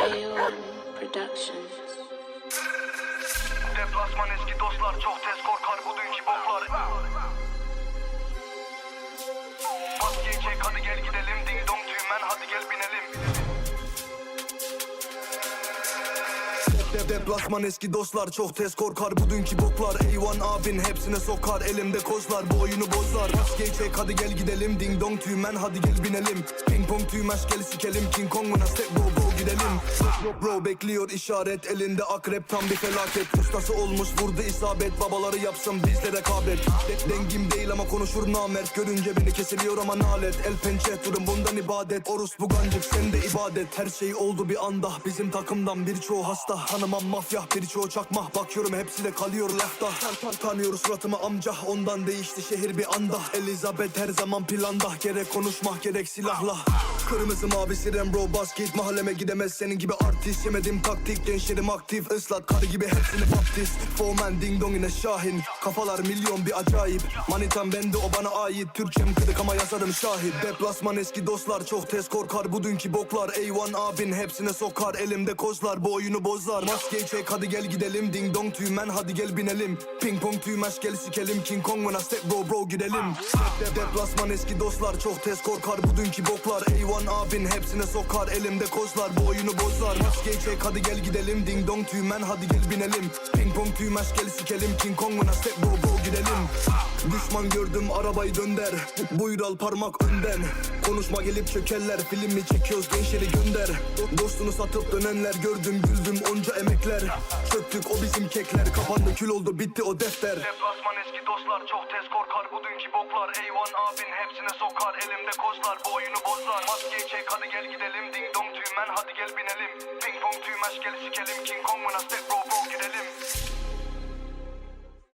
AOM Productions. Deplasman eski dostlar çok tez korkar bu dünkü boklar Maskeyi çek hadi gel gidelim ding Dep deplasman eski dostlar çok tez korkar. Bu dünkü boklar Eyvan abin hepsine sokar. Elimde kozlar bu oyunu bozar. Maskeyi çek hadi gel gidelim. Ding dong tüymen hadi gel binelim. Ping pong tüymez gel sikelim. King Kong buna step bro bro gidelim. Bro, bro bekliyor işaret elinde. Akrep tam bir felaket. Ustası olmuş vurdu isabet. Babaları yapsın bizde rekabet. De- Dengim değil ama konuşur namert görünce beni kesiliyor ama nalet. El pençe durum bundan ibadet. Orus bu gancık sende ibadet. Her şey oldu bir anda. Bizim takımdan birçoğu hasta Tanımam mafya birçoğu çakma. Bakıyorum hepsi de kalıyor lafta. Tan tan tanıyor suratımı amca Ondan değişti şehir bir anda. Elizabeth her zaman planda Gerek konuşma gerek silahla Kırmızı mavi siren bro basket. Mahalleme gidemez senin gibi artist. Yemedim taktik gençlerim aktif. Islat karı gibi hepsini baptist. Foreman ding dong yine şahin. Kafalar milyon bir acayip. Manitam bende o bana ait. Türkçem kıdık ama yazarım şahit. Deplasman eski dostlar çok tez korkar. Bu dünkü boklar Eyvan abin hepsine sokar. Elimde kozlar bu oyunu bozar Maskeyi çek hadi gel gidelim. Ding dong tüymen hadi gel binelim. Ping pong tüymez gel sikelim. King Kong when I step bro bro gidelim. Dep Deplasman eski dostlar çok tez korkar. Bu dünkü boklar Eyvan abin hepsine sokar Elimde kozlar bu oyunu bozar Maskeyi çek hadi gel gidelim Ding dong tüymen hadi gel binelim. Ping pong tüymez gel sikelim King Kong when I step bro bro gidelim. Düşman gördüm arabayı dönder. Buyur al parmak önden. Konuşma gelip çökerler Filmi çekiyoruz gençleri gönder. Do- Dostunu satıp dönenler gördüm güldüm onca emekler. Çöktük o bizim kekler. Kapandı kül oldu bitti o defter. Deplasman eski dostlar çok tez korkar. Bu dünkü boklar Hasan abin hepsine sokar Elimde kozlar bu oyunu bozar Maskeyi çek hadi gel gidelim Ding dong tümen hadi gel binelim. Ping pong tüymeş gel sikelim King Kong mına step bro bro girelim